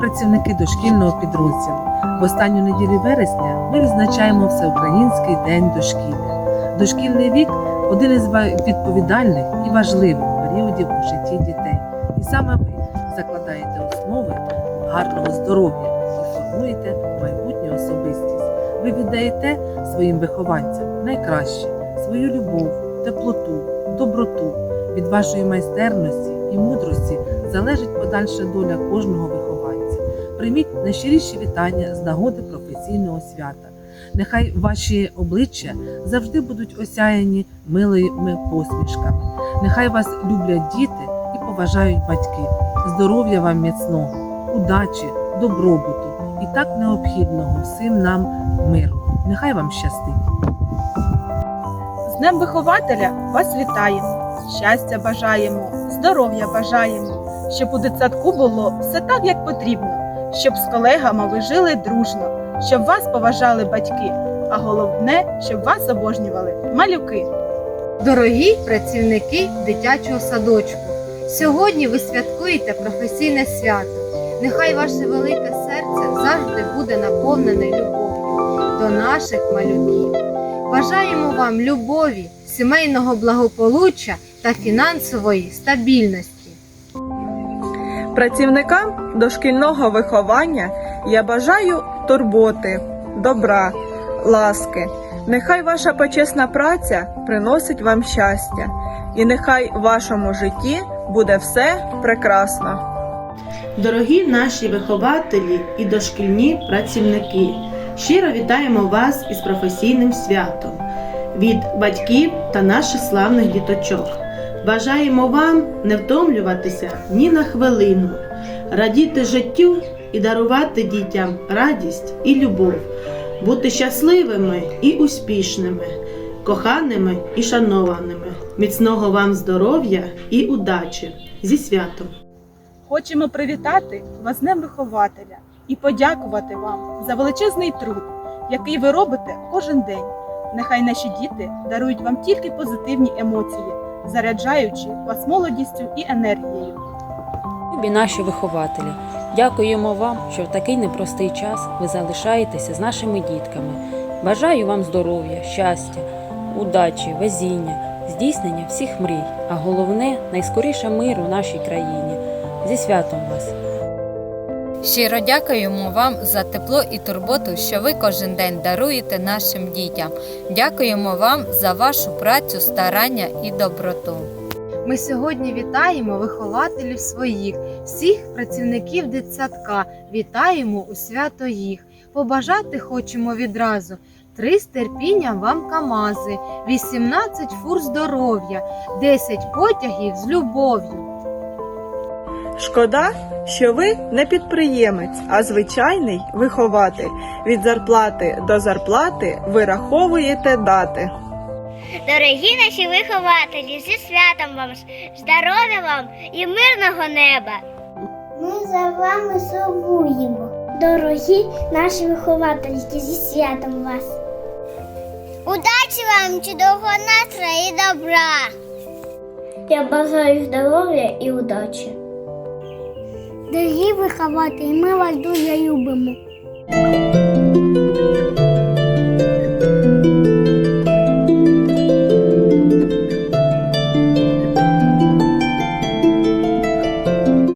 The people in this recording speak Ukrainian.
працівники дошкільного підрозділу. В останню неділю вересня ми відзначаємо Всеукраїнський день дошкілля. Дошкільний вік один із відповідальних і важливих періодів у житті дітей. І саме ви закладаєте основи гарного здоров'я і формуєте майбутню особистість. Ви віддаєте своїм вихованцям найкраще свою любов, теплоту, доброту. Від вашої майстерності і мудрості залежить подальша доля кожного вихованця. Прийміть найщиріші вітання з нагоди професійного свята. Нехай ваші обличчя завжди будуть осяяні милими посмішками. Нехай вас люблять діти і поважають батьки. Здоров'я вам міцного, удачі, добробуту і так необхідного всім нам миру. Нехай вам щастить. З Днем вихователя вас вітаємо, щастя бажаємо, здоров'я бажаємо, щоб у дитсадку було все так, як потрібно, щоб з колегами ви жили дружно, щоб вас поважали батьки, а головне, щоб вас обожнювали малюки. Дорогі працівники дитячого садочку, сьогодні ви святкуєте професійне свято. Нехай ваше велике серце завжди буде наповнене любов'ю до наших малюків. Бажаємо вам любові, сімейного благополуччя та фінансової стабільності. Працівникам дошкільного виховання я бажаю турботи, добра, ласки. Нехай ваша почесна праця приносить вам щастя, і нехай в вашому житті буде все прекрасно. Дорогі наші вихователі і дошкільні працівники, щиро вітаємо вас із професійним святом від батьків та наших славних діточок. Бажаємо вам не втомлюватися ні на хвилину, радіти життю і дарувати дітям радість і любов, бути щасливими і успішними, коханими і шанованими, міцного вам здоров'я і удачі зі святом! Хочемо привітати вас з Днем вихователя і подякувати вам за величезний труд, який ви робите кожен день. Нехай наші діти дарують вам тільки позитивні емоції, заряджаючи вас молодістю і енергією. Любі наші вихователі, дякуємо вам, що в такий непростий час ви залишаєтеся з нашими дітками. Бажаю вам здоров'я, щастя, удачі, везіння, здійснення всіх мрій, а головне найскоріше миру нашій країні. Зі святом вас! Щиро дякуємо вам за тепло і турботу, що ви кожен день даруєте нашим дітям. Дякуємо вам за вашу працю, старання і доброту. Ми сьогодні вітаємо вихователів своїх, всіх працівників дитсадка. Вітаємо у свято їх. Побажати хочемо відразу. Три з терпінням вам камази, 18 фур здоров'я, 10 потягів з любов'ю. Шкода, що ви не підприємець, а звичайний вихователь. Від зарплати до зарплати ви раховуєте дати. Дорогі наші вихователі, зі святом вам, здоров'я вам і мирного неба. Ми за вами сумуємо. Дорогі наші виховательки, зі святом вас. Удачі вам, чудового настрою і добра. Я бажаю здоров'я і удачі. Дорогі вихователі, ми вас дуже любимо.